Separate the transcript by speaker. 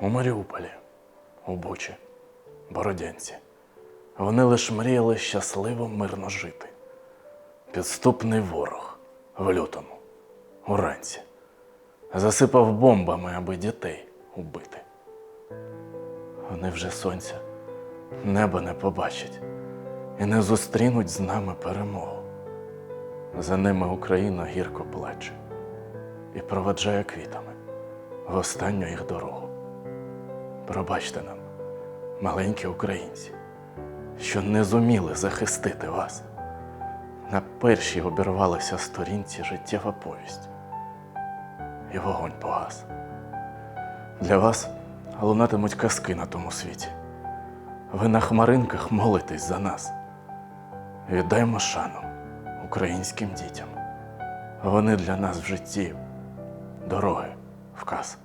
Speaker 1: У Маріуполі, у Бучі, Бородянці. Вони лиш мріяли щасливо мирно жити. Підступний ворог в лютому, уранці, засипав бомбами, аби дітей убити. Вони вже сонця, неба не побачать і не зустрінуть з нами перемогу. За ними Україна гірко плаче і проведжає квітами в останню їх дорогу. Пробачте нам, маленькі українці, що не зуміли захистити вас. На першій обірвалася сторінці життєва повість, і вогонь погас. Для вас лунатимуть казки на тому світі. Ви на хмаринках молитесь за нас. Віддаймо шану українським дітям. Вони для нас в житті дороги, вказ.